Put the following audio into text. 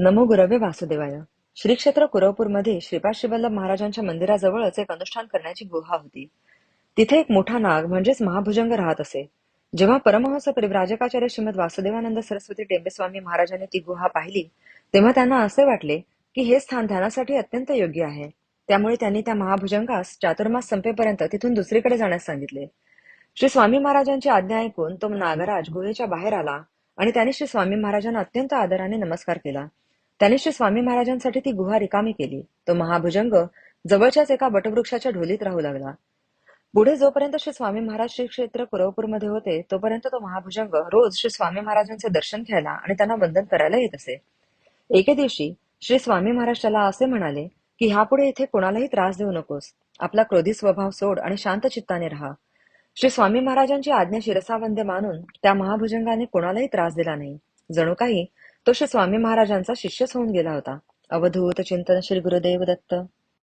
नमो गुरवे वासुदेवाय. श्री क्षेत्र कुरवपूरमध्ये श्रीपाद श्रीवल्लभ महाराजांच्या मंदिराजवळच एक अनुष्ठान करण्याची गुहा होती. तिथे एक मोठा नाग म्हणजेच महाभुजंग राहत असे. जेव्हा परमहंस परिव्राजकाचार्य श्रीमद वासुदेवानंद सरस्वती टेंबेस्वामी महाराजांनी ती गुहा पाहिली तेव्हा त्यांना असे वाटले की हे स्थान ध्यानासाठी अत्यंत योग्य आहे. त्यामुळे त्यांनी त्या महाभुजंगास चातुर्मास संपेपर्यंत तिथून दुसरीकडे जाण्यास सांगितले. श्री स्वामी महाराजांची आज्ञा ऐकून तो नागराज गुहेच्या बाहेर आला आणि त्याने श्री स्वामी महाराजांना अत्यंत आदराने नमस्कार केला. त्याने श्री स्वामी महाराजांसाठी ती गुहा रिकामी केली. तो महाभुजंग जवळच्याच एका वटवृक्षाच्या ढोलीत राहू लागला. पुढे जोपर्यंत श्री स्वामी महाराज श्री क्षेत्र कुरवपूरमध्ये होते तोपर्यंत तो महाभुजंग रोज श्री स्वामी महाराजांचे दर्शन घ्यायला आणि त्यांना वंदन करायला येत असे. एके दिवशी श्री स्वामी महाराज त्याला असे म्हणाले की ह्यापुढे इथे कोणालाही त्रास देऊ नकोस. आपला क्रोधी स्वभाव सोड आणि शांत चित्ताने राहा. श्री स्वामी महाराजांची आज्ञा शिरसावंदे मानून त्या महाभुजंगाने कोणालाही त्रास दिला नाही. जणू काही तो श्री स्वामी महाराजांचा शिष्यच होऊन गेला होता. अवधूत चिंतन श्री गुरुदेव दत्त.